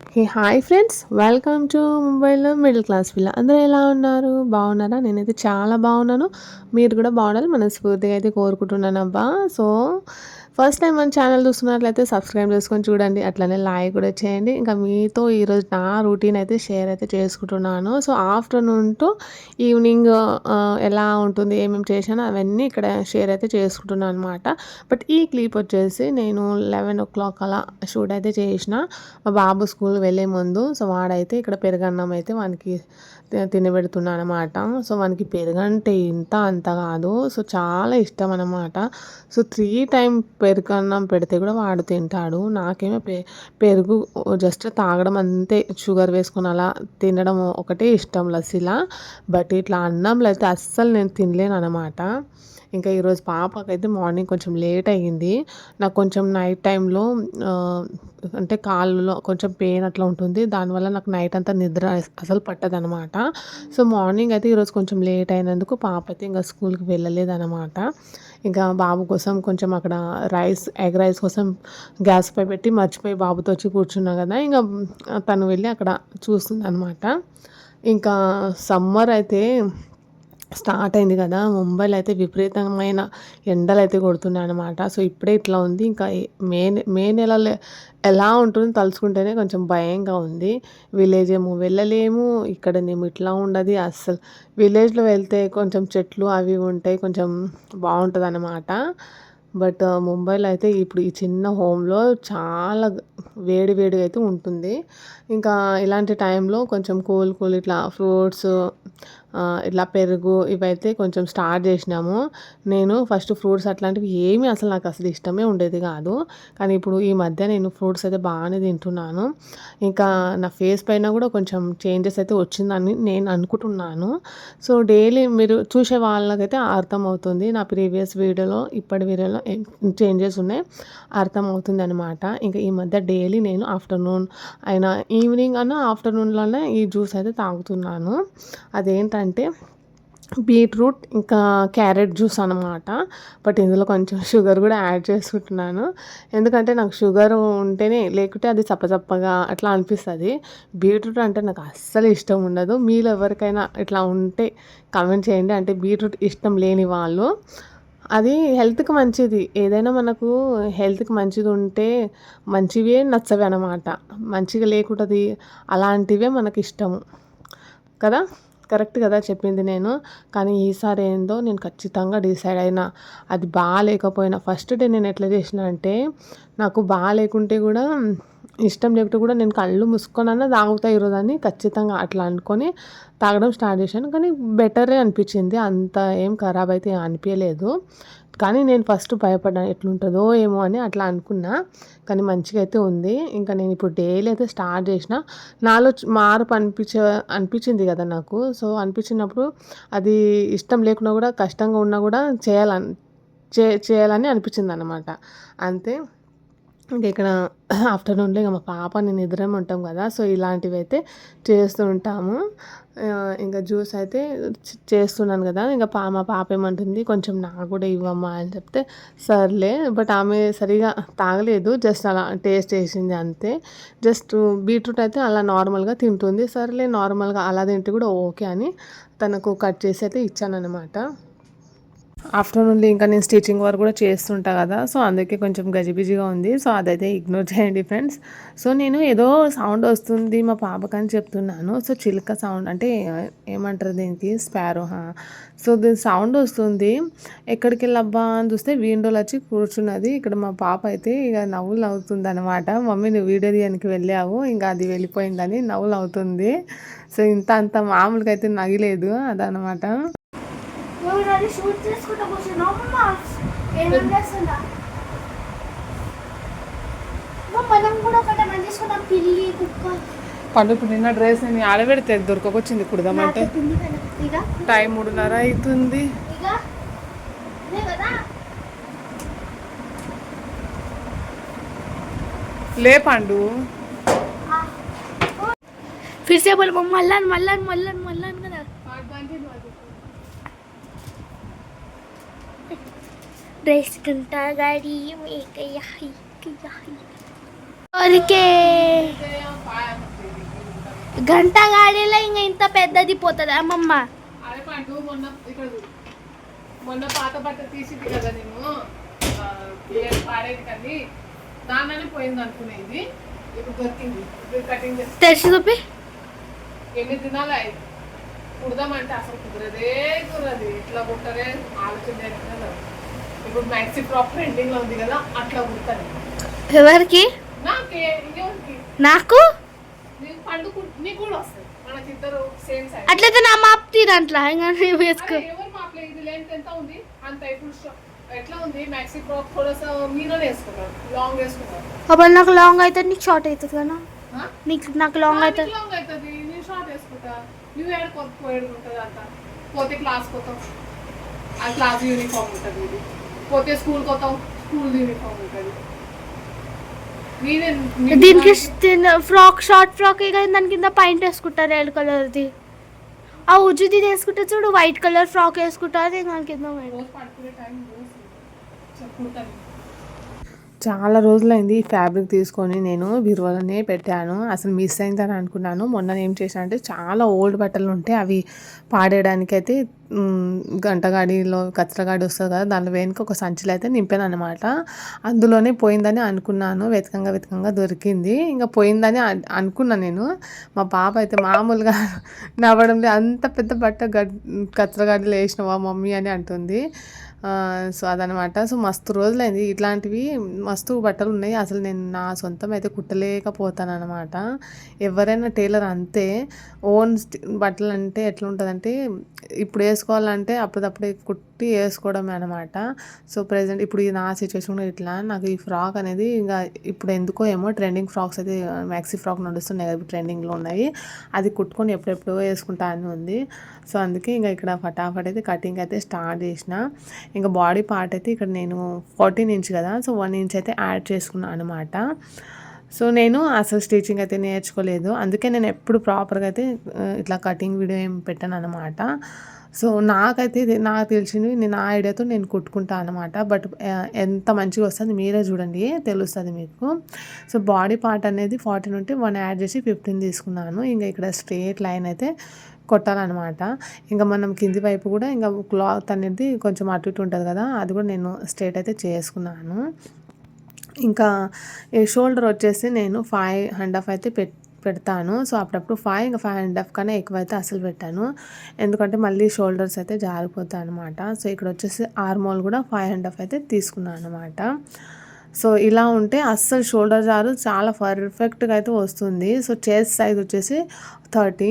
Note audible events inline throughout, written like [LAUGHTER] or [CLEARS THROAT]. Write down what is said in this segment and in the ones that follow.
Hey hi friends welcome to ముంబైలో middle class పిల్ల అందరూ ఎలా ఉన్నారు? బాగున్నారా? నేనైతే చాలా బాగున్నాను. మీరు కూడా బాగుండాలి మనస్ఫూర్తిగా అయితే కోరుకుంటున్నాను అబ్బా. సో ఫస్ట్ టైం మన ఛానల్ చూస్తున్నట్లయితే సబ్స్క్రైబ్ చేసుకొని చూడండి. అట్లనే లైక్ కూడా చేయండి. ఇంకా మీతో ఈరోజు నా రూటీన్ అయితే షేర్ అయితే చేసుకుంటున్నాను. సో ఆఫ్టర్నూన్ టు ఈవినింగ్ ఎలా ఉంటుంది ఏమేమి చేశానో అవన్నీ ఇక్కడ షేర్ అయితే చేసుకుంటున్నాను అనమాట బట్ ఈ క్లిప్ వచ్చేసి నేను లెవెన్ ఓ క్లాక్ అలా షూట్ అయితే చేసిన. మా బాబు స్కూల్ వెళ్ళే ముందు సో వాడైతే ఇక్కడ పెరుగన్నం అయితే వానికి తినబెడుతున్నాను అనమాట సో వానికి పెరుగంటే ఇంత అంత కాదు. సో చాలా ఇష్టం అనమాట సో త్రీ టైం పెరుగన్నం పెడితే కూడా వాడు తింటాడు. నాకేమో పె పెరుగు జస్ట్ తాగడం అంతే షుగర్ వేసుకుని అలా తినడం ఒకటే ఇష్టం లస్సీలా బట్ ఇట్లా అన్నంలో అయితే అస్సలు నేను తినలేను అనమాట ఇంకా ఈరోజు పాపకైతే మార్నింగ్ కొంచెం లేట్ అయ్యింది. నాకు కొంచెం నైట్ టైంలో అంటే కాళ్ళలో కొంచెం పెయిన్ అట్లా ఉంటుంది. దానివల్ల నాకు నైట్ అంతా నిద్ర అసలు పట్టదనమాట సో మార్నింగ్ అయితే ఈరోజు కొంచెం లేట్ అయినందుకు పాప అయితే ఇంకా స్కూల్కి వెళ్ళలేదన్నమాట. ఇంకా బాబు కోసం కొంచెం అక్కడ రైస్ ఎగ్ రైస్ కోసం గ్యాస్ పై పెట్టి మర్చిపోయి బాబుతో వచ్చి కూర్చున్నా కదా. ఇంకా తను వెళ్ళి అక్కడ చూస్తుంది అనమాట ఇంకా సమ్మర్ అయితే స్టార్ట్ అయింది కదా ముంబైలో అయితే విపరీతమైన ఎండలు అయితే కొడుతున్నాయి అనమాట సో ఇప్పుడే ఇట్లా ఉంది. ఇంకా మే మే నెలలో ఎలా ఉంటుందో తలుచుకుంటేనే కొంచెం భయంగా ఉంది. విలేజ్ ఏమో వెళ్ళలేము. ఇక్కడనేమో ఇట్లా ఉండదు. అస్సలు విలేజ్లో వెళ్తే కొంచెం చెట్లు అవి ఉంటాయి. కొంచెం బాగుంటుంది అనమాట బట్ ముంబైలో అయితే ఇప్పుడు ఈ చిన్న హోమ్లో చాలా వేడి వేడిగా అయితే ఉంటుంది. ఇంకా ఇలాంటి టైంలో కొంచెం కూల్ కూల్ ఇట్లా ఫ్రూట్స్ ఇట్లా పెరుగు ఇవైతే కొంచెం స్టార్ట్ చేసినాము. నేను ఫస్ట్ ఫ్రూట్స్ అట్లాంటివి ఏమీ అసలు నాకు అసలు ఇష్టమే ఉండేది కాదు. కానీ ఇప్పుడు ఈ మధ్య నేను ఫ్రూట్స్ అయితే బాగానే తింటున్నాను. ఇంకా నా ఫేస్ పైన కూడా కొంచెం చేంజెస్ అయితే వచ్చిందని నేను అనుకుంటున్నాను. సో డైలీ మీరు చూసే వాళ్ళకైతే అర్థమవుతుంది. నా ప్రీవియస్ వీడియోలో ఇప్పటి వీడియోలో చేంజెస్ ఉన్నాయి అర్థమవుతుంది అనమాట ఇంకా ఈ మధ్య డైలీ నేను ఆఫ్టర్నూన్ అయినా ఈవినింగ్ అన్న ఆఫ్టర్నూన్లోనే ఈ జ్యూస్ అయితే తాగుతున్నాను. అదేంటంటే బీట్రూట్ ఇంకా క్యారెట్ జ్యూస్ అనమాట బట్ ఇందులో కొంచెం [LAUGHS] షుగర్ కూడా యాడ్ చేసుకుంటున్నాను. ఎందుకంటే నాకు షుగర్ ఉంటేనే లేకుంటే అది చప్పచప్పగా అట్లా అనిపిస్తుంది. బీట్రూట్ అంటే నాకు అస్సలు ఇష్టం ఉండదు. మీలో ఎవరికైనా ఇట్లా ఉంటే కమెంట్ చేయండి. అంటే బీట్రూట్ ఇష్టం లేని వాళ్ళు. అది హెల్త్కి మంచిది. ఏదైనా మనకు హెల్త్కి మంచిది ఉంటే మంచివే నచ్చవి అనమాట మంచిగా లేకుంటుంది. అలాంటివే మనకి ఇష్టము కదా? కరెక్ట్ కదా చెప్పింది నేను. కానీ ఈసారి ఏందో నేను ఖచ్చితంగా డిసైడ్ అయినా. అది బాగాలేకపోయినా. ఫస్ట్ డే నేను ఎట్లా చేసిన అంటే నాకు బాగాలేకుంటే కూడా ఇష్టం లేకపోతే కూడా నేను కళ్ళు మూసుకొనన్నా తాగుతా ఈరోజు అని ఖచ్చితంగా అట్లా అనుకొని తాగడం స్టార్ట్ చేశాను. కానీ బెటరే అనిపించింది. అంత ఏం ఖరాబ్ అయితే అనిపించలేదు కానీ నేను ఫస్ట్ భయపడ్డాను. ఎట్లుంటుందో ఏమో అని అట్లా అనుకున్నా. కానీ మంచిగా అయితే ఉంది. ఇంకా నేను ఇప్పుడు డైలీ అయితే స్టార్ట్ చేసిన. నాలో మార్పు అనిపించ అనిపించింది కదా నాకు. సో అనిపించినప్పుడు అది ఇష్టం లేకున్నా కూడా కష్టంగా ఉన్నా కూడా చేయాలని చే చేయాలని అనిపించింది అనమాట అంతే. ఇంకా ఇక్కడ [CLEARS THROAT] ఆఫ్టర్నూన్లో ఇంకా మా పాప నేను ఇద్దరం ఉంటాం కదా సో ఇలాంటివి అయితే చేస్తూ ఉంటాము. ఇంకా జ్యూస్ అయితే చేస్తున్నాను కదా ఇంకా పా మా పాప ఏమంటుంది కొంచెం నాకు కూడా ఇవ్వమ్మా అని చెప్తే సర్లే. బట్ ఆమె సరిగా తాగలేదు జస్ట్ అలా టేస్ట్ చేసింది అంతే. జస్ట్ బీట్రూట్ అయితే అలా నార్మల్గా తింటుంది సర్లే నార్మల్గా అలా తింటే కూడా ఓకే అని తనకు కట్ చేసి అయితే ఇచ్చాను అనమాట ఆఫ్టర్నూన్లో ఇంకా నేను స్టిచ్చింగ్ వర్క్ కూడా చేస్తుంటా కదా సో అందుకే కొంచెం గజిబిజిగా ఉంది. సో అదైతే ఇగ్నోర్ చేయండి ఫ్రెండ్స్. సో నేను ఏదో సౌండ్ వస్తుంది మా పాపకని చెప్తున్నాను. సో చిలుక సౌండ్ అంటే ఏమంటారు దీనికి? స్పారో సో దీని సౌండ్ వస్తుంది. ఎక్కడికి వెళ్ళబ్బా అని చూస్తే విండోలో వచ్చి కూర్చున్నది. ఇక్కడ మా పాప అయితే ఇక నవ్వులు అవుతుంది అనమాట మమ్మీ నువ్వు వీడియో తీయడానికి వెళ్ళావు ఇంకా అది వెళ్ళిపోయిందని నవ్వులు అవుతుంది సో ఇంత అంత మామూలుగా అయితే నగిలేదు అదనమాట అని షూట్ చేసుకుంటా కూర్చున్నా. అమ్మ ఏమేం చేస్తుందా? మనం కూడా ఒకటి మంచి చేసుకుంటాం పిల్లి కుక్క. పండు నిన్న డ్రెస్ నేను ఆడబెడితే దొరకకొచ్చింది కుడదామంటే. టైం మూడున్నర అవుతుంది. లే పండు. ఫిర్సే బల్ మళ్ళా మళ్ళా మళ్ళా Press kanta gari may kayahi, kayahi. ఓరికే గంట గాడిలో ఇంకా ఇంత పెద్దది పోతుంది అమ్మమ్మ. అదే పండు మొన్న ఇక్కడ మొన్న పాత బట్ట తీసింది కదా నేను పాడేది కానీ దానిలోనే పోయింది అనుకునేది ఇప్పుడు దొరికింది ఇప్పుడు కటింగ్ చేసి తెరిచి చూపి. ఎన్ని దినాలు? అయింది కుడదామంటే అసలు కుదరదే కుదరదు. ఇట్లా కుట్టరే ఆలోచన ఇప్పుడు మ్యాక్సీ ఫ్రాక్ ట్రెండింగ్లో ఉంది కదా అట్లా కుడతాను. ఎవరికి? నాకే ఇంకెవరికి? నాకు? నీకు పండు కు- నీకు కూడా వస్తుంది మనకిద్దరు సేమ్ సైజ్ అట్లయితే నా మాప్ తీరంట్లా ఇంకా నువ్వు వేసుకో. అరే, ఎవరు మాపలే ఇది లెంత్ ఎంత ఉంది? అంత ఇప్పుడు షో- ఎట్లా ఉంది? మ్యాక్సీ ఫ్రాక్ కూడా మీలో వేసుకున్నారు లాంగ్ వేసుకున్నారు అప్పుడు నాకు లాంగ్ అవుతుంది నీకు షార్ట్ అవుతుంది కదా ఆ? నీకు నాకు లాంగ్ ఆ, అవుతుంది నీకు లాంగ్ అవుతుంది. నేను షార్ట్ వేసుకుంటా. నువ్వు ఏడు పోయేడు ఉంటుంది అంత పోతే క్లాస్ పోతాం. ఆ క్లాస్ యూనిఫామ్ ఉంటుంది ఇది. పోతే స్కూల్ పోతాం స్కూల్ యూనిఫామ్ ఉంటుంది. దీనికి ఫ్రాక్ షార్ట్ ఫ్రాక్ దాని కింద పైంట్ వేసుకుంటారు రెడ్ కలర్ది. ఆ ఉజ్జుది వేసుకుంటే చూడు వైట్ కలర్ ఫ్రాక్ వేసుకుంటారు దాని కింద చాలా రోజులైంది ఈ ఫ్యాబ్రిక్ తీసుకొని నేను బీరువాలోనే పెట్టాను. అసలు మిస్ అయిందని అనుకున్నాను. మొన్న ఏం చేశాను అంటే చాలా ఓల్డ్ బట్టలు ఉంటాయి అవి పాడేయడానికి అయితే గంటగాడిలో కచ్చరగాడి వస్తుంది కదా దానిలో వెనుక ఒక సంచిలో అయితే నింపాను అనమాట అందులోనే పోయిందని అనుకున్నాను. వెతకంగా వెతకంగా దొరికింది. ఇంకా పోయిందని అనుకున్నాను నేను. మా పాప అయితే మామూలుగా నవ్వడం లేదు. అంత పెద్ద బట్ట గడ్ కచ్చరగాడిలో వేసినవా మమ్మీ అని అంటుంది. సో అదనమాట. సో మస్తు రోజులైంది. ఇట్లాంటివి మస్తు బట్టలు ఉన్నాయి. అసలు నేను నా సొంతం అయితే కుట్టలేకపోతానమాట ఎవరైనా టైలర్ అంతే ఓన్ బట్టలు అంటే ఎట్లా ఉంటుందంటే ఇప్పుడు వేసుకోవాలంటే అప్పుడప్పుడే కుట్టి వేసుకోవడమే అనమాట. సో ప్రజెంట్ ఇప్పుడు ఇది నా సిచ్యువేషన్ ఇట్లా. నాకు ఈ ఫ్రాక్ అనేది ఇంకా ఇప్పుడు ఎందుకో ఏమో ట్రెండింగ్ ఫ్రాక్స్ అయితే మ్యాక్సీ ఫ్రాక్ నడుస్తున్నాయి కదా ట్రెండింగ్లో ఉన్నాయి. అది కుట్టుకొని ఎప్పుడెప్పుడో వేసుకుంటా అని ఉంది. సో అందుకే ఇంకా ఇక్కడ ఫటాఫట్ అయితే కటింగ్ అయితే స్టార్ట్ చేసిన. ఇంకా బాడీ పార్ట్ అయితే ఇక్కడ నేను ఫార్టీన్ ఇంచ్ కదా సో వన్ ఇంచ్ అయితే యాడ్ చేసుకున్నాను అనమాట సో నేను అసలు స్టిచ్చింగ్ అయితే నేర్చుకోలేదు. అందుకే నేను ఎప్పుడు ప్రాపర్గా అయితే ఇట్లా కటింగ్ వీడియో ఏం పెట్టాను అనమాట సో నాకైతే ఇది నాకు తెలిసినవి నేను ఆ ఐడియాతో నేను కుట్టుకుంటాను అనమాట బట్ ఎంత మంచిగా వస్తుంది మీరే చూడండి తెలుస్తుంది మీకు. సో బాడీ పార్ట్ అనేది ఫార్టీన్ ఉంటే వన్ యాడ్ చేసి ఫిఫ్టీన్ తీసుకున్నాను. ఇంకా ఇక్కడ స్ట్రేట్ లైన్ అయితే కొట్టాలన్నమాట. ఇంకా మనం కింది వైపు కూడా ఇంకా క్లాత్ అనేది కొంచెం అటు ఇటు ఉంటుంది కదా అది కూడా నేను స్ట్రేట్ అయితే చేసుకున్నాను. ఇంకా ఈ షోల్డర్ వచ్చేసి నేను ఫైవ్ అండ్ హాఫ్ అయితే పెట్ పెడతాను. సో అప్పుడప్పుడు ఫైవ్ ఇంకా ఫైవ్ అండ్ హాఫ్ కన్నా ఎక్కువ అయితే అసలు పెట్టాను. ఎందుకంటే మళ్ళీ షోల్డర్స్ అయితే జారిపోతాయి అనమాట సో ఇక్కడ వచ్చేసి ఆర్మోల్ కూడా ఫైవ్ అండ్ హాఫ్ అయితే తీసుకున్నాను అనమాట సో ఇలా ఉంటే అస్సలు షోల్డర్ జారు చాలా పర్ఫెక్ట్గా అయితే వస్తుంది. సో చేస్ సైజ్ వచ్చేసి థర్టీ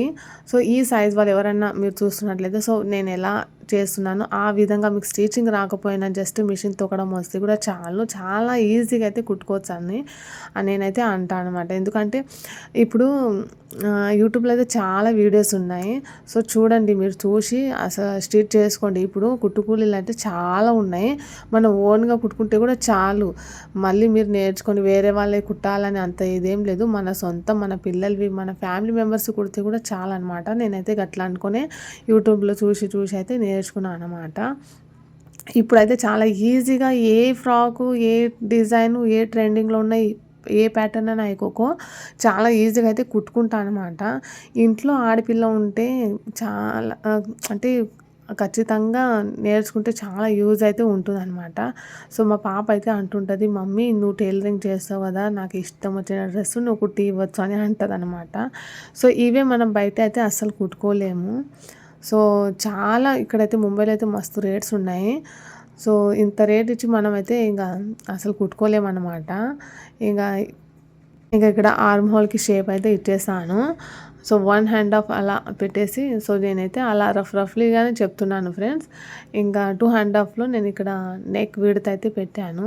సో ఈ సైజ్ వాళ్ళు ఎవరైనా మీరు చూస్తున్నట్లయితే సో నేను ఎలా చేస్తున్నాను ఆ విధంగా మీకు స్టిచింగ్ రాకపోయినా జస్ట్ మిషన్ తొక్కడం వస్తే కూడా చాలు. చాలా ఈజీగా అయితే కుట్టుకోవచ్చు అని అని నేనైతే అంటాను అనమాట ఎందుకంటే ఇప్పుడు యూట్యూబ్లో అయితే చాలా వీడియోస్ ఉన్నాయి. సో చూడండి మీరు చూసి అసలు స్టిచ్ చేసుకోండి. ఇప్పుడు కుట్టుకూలీలు అయితే చాలా ఉన్నాయి. మనం ఓన్గా కుట్టుకుంటే కూడా చాలు. మళ్ళీ మీరు నేర్చుకొని వేరే వాళ్ళే కుట్టాలని అంత ఇదేం లేదు. మన సొంతం మన పిల్లలవి మన ఫ్యామిలీ మెంబర్స్ కుడితే కూడా చాలా అనమాట నేనైతే గట్లా అనుకునే యూట్యూబ్లో చూసి చూసి అయితే నేర్చుకున్నాను అనమాట ఇప్పుడైతే చాలా ఈజీగా ఏ ఫ్రాకు ఏ డిజైను ఏ ట్రెండింగ్లో ఉన్నాయి ఏ ప్యాటర్న్ అని అయిపోకో చాలా ఈజీగా అయితే కుట్టుకుంటా అనమాట ఇంట్లో ఆడపిల్ల ఉంటే చాలా అంటే ఖచ్చితంగా నేర్చుకుంటే చాలా యూజ్ అయితే ఉంటుంది అనమాట సో మా పాప అయితే అంటుంటుంది మమ్మీ నువ్వు టైలరింగ్ చేస్తావు కదా నాకు ఇష్టం వచ్చిన డ్రెస్ నువ్వు కుట్టి ఇవ్వచ్చు అని అంటుంది అనమాట సో ఇవే మనం బయట అయితే అస్సలు కుట్టుకోలేము. సో చాలా ఇక్కడైతే ముంబైలో అయితే మస్తు రేట్స్ ఉన్నాయి. సో ఇంత రేట్ ఇచ్చి మనమైతే ఇంకా అసలు కుట్టుకోలేమన్నమాట. ఇంకా ఇంకా ఇక్కడ ఆర్మ్ హోల్కి షేప్ అయితే ఇచ్చేసాను. సో వన్ హ్యాండ్ ఆఫ్ అలా పెట్టేసి సో నేనైతే అలా రఫ్ రఫ్లీగానే చెప్తున్నాను ఫ్రెండ్స్. ఇంకా టూ హ్యాండ్ ఆఫ్లో నేను ఇక్కడ నెక్ విడత అయితే పెట్టాను.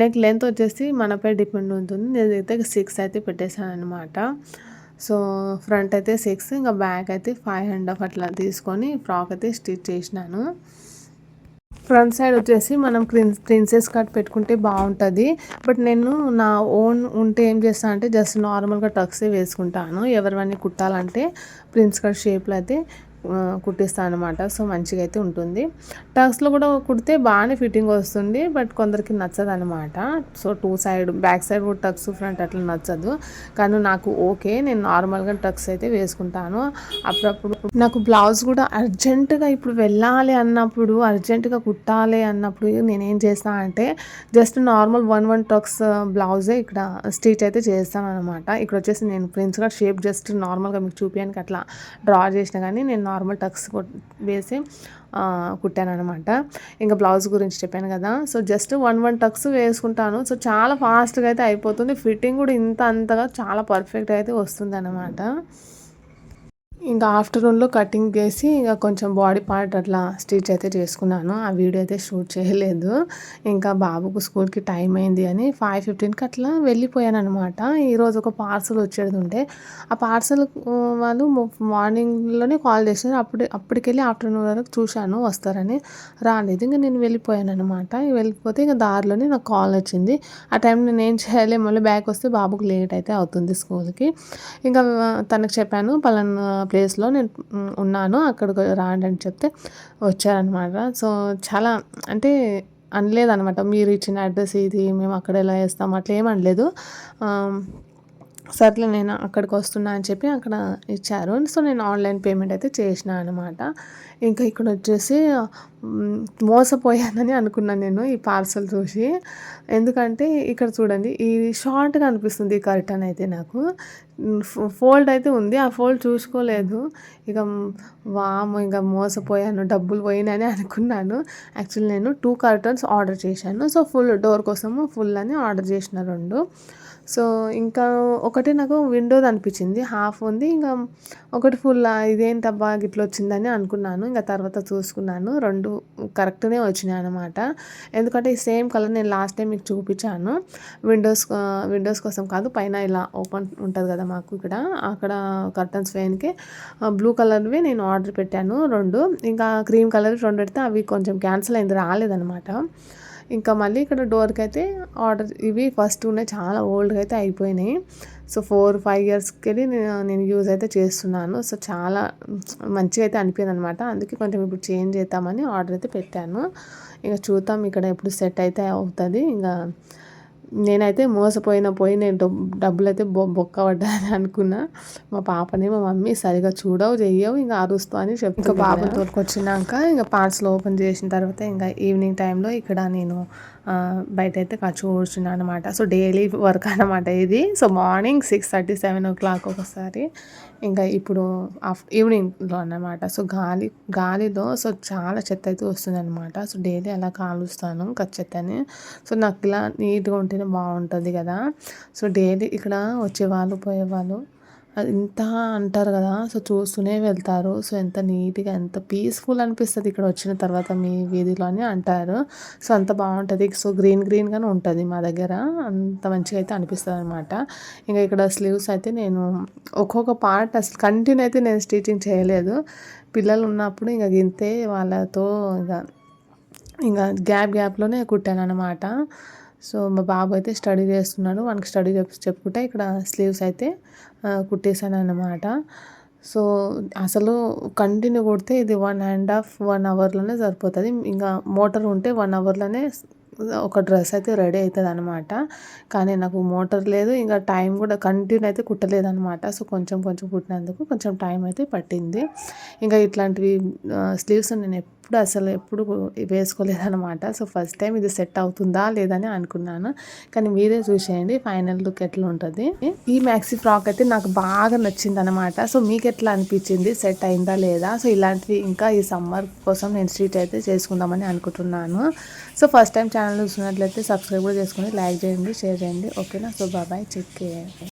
నెక్ లెంత్ వచ్చేసి మనపై డిపెండ్ ఉంటుంది. నేనైతే సిక్స్ అయితే పెట్టేశాను అనమాట సో ఫ్రంట్ అయితే సిక్స్ ఇంకా బ్యాక్ అయితే ఫైవ్ హ్యాండ్ ఆఫ్ అట్లా తీసుకొని ఫ్రాక్ అయితే స్టిచ్ చేసినాను. ఫ్రంట్ సైడ్ వచ్చేసి మనం ప్రిన్స్ ప్రిన్సెస్ కట్ పెట్టుకుంటే బాగుంటుంది. బట్ నేను నా ఓన్ ఉంటే ఏం చేస్తాను అంటే జస్ట్ నార్మల్గా టక్సే వేసుకుంటాను. ఎవరివన్నీ కుట్టాలంటే ప్రిన్స్ కట్ షేప్లో అయితే కుట్టిస్తాను అనమాట సో మంచిగా అయితే ఉంటుంది. టక్స్లో కూడా కుడితే బాగానే ఫిట్టింగ్ వస్తుంది. బట్ కొందరికి నచ్చదు అనమాట so two side back side కూడా టక్స్ ఫ్రంట్ అట్లా నచ్చదు. కానీ నాకు ఓకే. నేను నార్మల్గా టక్స్ అయితే వేసుకుంటాను. అప్పుడప్పుడు నాకు బ్లౌజ్ కూడా అర్జెంటుగా ఇప్పుడు వెళ్ళాలి అన్నప్పుడు అర్జెంటుగా కుట్టాలి అన్నప్పుడు నేనేం చేస్తాను అంటే just normal one one tucks బ్లౌజే ఇక్కడ స్టిచ్ అయితే చేస్తాను అనమాట ఇక్కడ వచ్చేసి నేను ప్రిన్స్గా షేప్ జస్ట్ నార్మల్గా మీకు చూపించడానికి అట్లా డ్రా చేసిన కానీ నేను నార్మల్ టక్స్ వేసి కుట్టాను అనమాట ఇంకా బ్లౌజ్ గురించి చెప్పాను కదా. So just one one tucks వేసుకుంటాను. సో చాలా ఫాస్ట్గా అయితే అయిపోతుంది. ఫిట్టింగ్ కూడా ఇంత అంతగా చాలా పర్ఫెక్ట్ అయితే వస్తుంది అనమాట ఇంకా ఆఫ్టర్నూన్లో కటింగ్ చేసి ఇంకా కొంచెం బాడీ పార్ట్ అట్లా స్టిచ్ అయితే చేసుకున్నాను. ఆ వీడియో అయితే షూట్ చేయలేదు. ఇంకా బాబుకు స్కూల్కి టైం అయింది అని ఫైవ్ ఫిఫ్టీన్కి అట్లా వెళ్ళిపోయాను అనమాట ఈరోజు ఒక పార్సల్ వచ్చేది ఉంటే ఆ పార్సల్ వాళ్ళు మార్నింగ్లోనే కాల్ చేశారు. అప్పుడు అప్పటికెళ్ళి ఆఫ్టర్నూన్ వరకు చూశాను వస్తారని రాలేదు. ఇంకా నేను వెళ్ళిపోయాను అనమాట వెళ్ళిపోతే ఇంకా దారిలోనే నాకు కాల్ వచ్చింది. ఆ టైం నేను ఏం చేయాలి? మళ్ళీ బ్యాక్ వస్తే బాబుకు లేట్ అయితే అవుతుంది స్కూల్కి. ఇంకా తనకు చెప్పాను పలానా ప్లేస్లో నేను ఉన్నాను. అక్కడికి రాండి అని చెప్తే వచ్చారనమాట. సో చాలా అంటే అనలేదనమాట. మీరు ఇచ్చిన అడ్రస్ ఇది మేము అక్కడ ఎలా వేస్తాం అట్లా ఏం అనలేదు. సర్లే నేను అక్కడికి వస్తున్నా అని చెప్పి అక్కడ ఇచ్చారు. సో నేను ఆన్లైన్ పేమెంట్ అయితే చేసిన అనమాట ఇంకా ఇక్కడ వచ్చేసి మోసపోయానని అనుకున్నాను నేను ఈ పార్సల్ చూసి. ఎందుకంటే ఇక్కడ చూడండి ఈ షార్ట్గా అనిపిస్తుంది ఈ కర్టన్ అయితే నాకు. ఫోల్డ్ అయితే ఉంది. ఆ ఫోల్డ్ చూసుకోలేదు. ఇక వాము ఇంకా మోసపోయాను డబ్బులు పోయినని అనుకున్నాను. యాక్చువల్లీ నేను టూ కర్టన్స్ ఆర్డర్ చేశాను. సో ఫుల్ డోర్ కోసము ఫుల్ అని ఆర్డర్ చేసిన రెండు. సో ఇంకా ఒకటి నాకు విండోది అనిపించింది. హాఫ్ ఉంది. ఇంకా ఒకటి ఫుల్ ఇదేంటబ్బా గిట్ల వచ్చిందని అనుకున్నాను. ఇంకా తర్వాత చూసుకున్నాను. రెండు కరెక్ట్నే వచ్చినాయి అనమాట ఎందుకంటే ఈ సేమ్ కలర్ నేను లాస్ట్ టైం మీకు చూపించాను. విండోస్ విండోస్ కోసం కాదు పైన ఇలా ఓపెన్ ఉంటుంది కదా మాకు ఇక్కడ. అక్కడ కర్టన్స్ వేయనికి బ్లూ కలర్వి నేను ఆర్డర్ పెట్టాను. రెండు ఇంకా క్రీమ్ కలర్ రెండు పెడితే అవి కొంచెం క్యాన్సిల్ అయింది రాలేదనమాట ఇంకా మళ్ళీ ఇక్కడ డోర్కి అయితే ఆర్డర్ ఇవి ఫస్ట్ ఉన్నాయి చాలా ఓల్డ్గా అయితే అయిపోయినాయి. సో ఫోర్ ఫైవ్ ఇయర్స్కి వెళ్ళి నేను నేను యూజ్ అయితే చేస్తున్నాను. సో చాలా మంచిగా అయితే అనిపించింది అనమాట అందుకే కొంచెం ఇప్పుడు చేంజ్ చేద్దామని ఆర్డర్ అయితే పెట్టాను. ఇంకా చూద్దాం ఇక్కడ ఎప్పుడు సెట్ అయితే అవుతుంది. ఇంకా నేనైతే మోసపోయిన పోయి నేను డబ్బులు అయితే బొ బొక్క పడ్డాని అనుకున్నా. మా పాపని మా మమ్మీ సరిగా చూడవు చెయ్యవు ఇంకా అరుస్తూ అని చెప్పి ఇంకా బాబు తోలుకొచ్చినాక ఇంకా పార్సల్ ఓపెన్ చేసిన తర్వాత ఇంకా ఈవినింగ్ టైంలో ఇక్కడ నేను బయట అయితే ఖర్చు కూర్చున్నాను అనమాట సో డైలీ వర్క్ అనమాట ఇది. So morning six thirty seven o'clock ఒకసారి. ఇంకా ఇప్పుడు ఆఫ్ ఈవినింగ్లో అనమాట సో గాలి గాలిలో సో చాలా చెత్త అయితే వస్తుంది అనమాట సో డైలీ అలా కాలుస్తాను చెత్తని సో నాకు ఇలా నీట్గా ఉంటేనే బాగుంటుంది కదా. సో డైలీ ఇక్కడ వచ్చేవాళ్ళు పోయేవాళ్ళు ఇంత అంటారు కదా సో చూస్తూనే వెళ్తారు. సో ఎంత నీట్గా ఎంత పీస్ఫుల్ అనిపిస్తుంది ఇక్కడ వచ్చిన తర్వాత మీ వీధిలో అని అంటారు. సో అంత బాగుంటుంది. సో గ్రీన్ గ్రీన్గానే ఉంటుంది మా దగ్గర. అంత మంచిగా అయితే అనిపిస్తుంది అనమాట ఇంకా ఇక్కడ స్లీవ్స్ అయితే నేను ఒక్కొక్క పార్ట్ అసలు కంటిన్యూ అయితే నేను స్టిచింగ్ చేయలేదు. పిల్లలు ఉన్నప్పుడు ఇంకా గింతే వాళ్ళతో ఇంకా ఇంకా గ్యాప్ గ్యాప్లోనే కుట్టాను అనమాట సో మా బాబు అయితే స్టడీ చేస్తున్నాడు. వానికి స్టడీ చెప్పి చెప్పుకుంటే ఇక్కడ స్లీవ్స్ అయితే కుట్టేశాను అన్నమాట. సో అసలు కంటిన్యూ కొడితే ఇది వన్ అండ్ హాఫ్ వన్ అవర్లోనే సరిపోతుంది. ఇంకా మోటార్ ఉంటే వన్ అవర్లోనే ఒక డ్రెస్ అయితే రెడీ అవుతుంది అనమాట కానీ నాకు మోటార్ లేదు. ఇంకా టైం కూడా కంటిన్యూ అయితే కుట్టలేదు అనమాట సో కొంచెం కొంచెం కుట్టినందుకు కొంచెం టైం అయితే పట్టింది. ఇంకా ఇట్లాంటివి స్లీవ్స్ నేను ఎప్పుడు అసలు ఎప్పుడు వేసుకోలేదనమాట సో ఫస్ట్ టైం ఇది సెట్ అవుతుందా లేదని అనుకున్నాను. కానీ మీరే చూసేయండి ఫైనల్ లుక్ ఎట్లా ఉంటుంది. ఈ మ్యాక్సీ ఫ్రాక్ అయితే నాకు బాగా నచ్చింది అనమాట సో మీకు ఎట్లా అనిపించింది? సెట్ అయిందా లేదా? సో ఇలాంటివి ఇంకా ఈ సమ్మర్ కోసం నేను స్ట్రీట్ అయితే చేసుకుందామని అనుకుంటున్నాను. సో ఫస్ట్ టైం ఛానల్ చూసినట్లయితే సబ్స్క్రైబ్ కూడా చేసుకుని లైక్ చేయండి షేర్ చేయండి. ఓకేనా సో బాబాయ్ చెక్